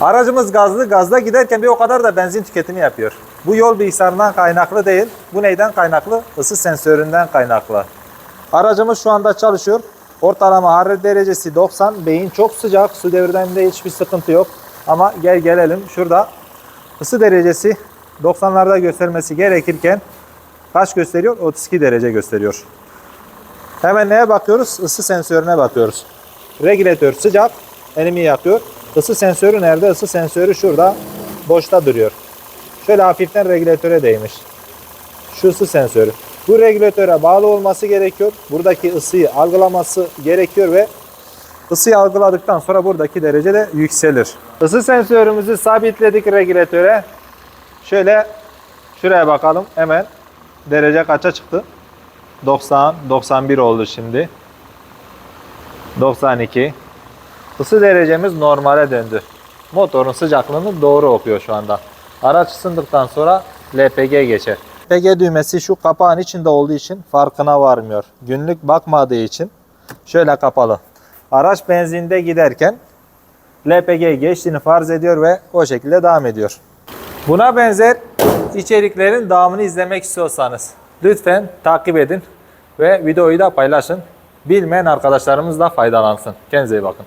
Aracımız gazlı. Gazda giderken bir o kadar da benzin tüketimi yapıyor. Bu yol bilgisayarından kaynaklı değil. Bu neyden kaynaklı? Isı sensöründen kaynaklı. Aracımız şu anda çalışıyor. Ortalama harare derecesi 90. Beyin çok sıcak. Su devirdeninde hiçbir sıkıntı yok. Ama gel gelelim. Şurada ısı derecesi 90'larda göstermesi gerekirken kaç gösteriyor? 32 derece gösteriyor. Hemen neye bakıyoruz? Isı sensörüne bakıyoruz. Regülatör sıcak, elimi yakıyor. Isı sensörü nerede? Isı sensörü şurada boşta duruyor. Şöyle hafiften regülatöre değmiş. Şu ısı sensörü. Bu regülatöre bağlı olması gerekiyor. Buradaki ısıyı algılaması gerekiyor ve ısıyı algıladıktan sonra buradaki derece de yükselir. Isı sensörümüzü sabitledik regülatöre. Şöyle şuraya bakalım hemen derece kaça çıktı? 90, 91 oldu şimdi. 92. Isı derecemiz normale döndü. Motorun sıcaklığını doğru okuyor şu anda. Araç ısındıktan sonra LPG geçer. LPG düğmesi şu kapağın içinde olduğu için farkına varmıyor. Günlük bakmadığı için şöyle kapalı. Araç benzinde giderken LPG geçtiğini farz ediyor ve o şekilde devam ediyor. Buna benzer içeriklerin devamını izlemek istiyorsanız lütfen takip edin ve videoyu da paylaşın. Bilmeyen arkadaşlarımız da faydalansın. Kendinize iyi bakın.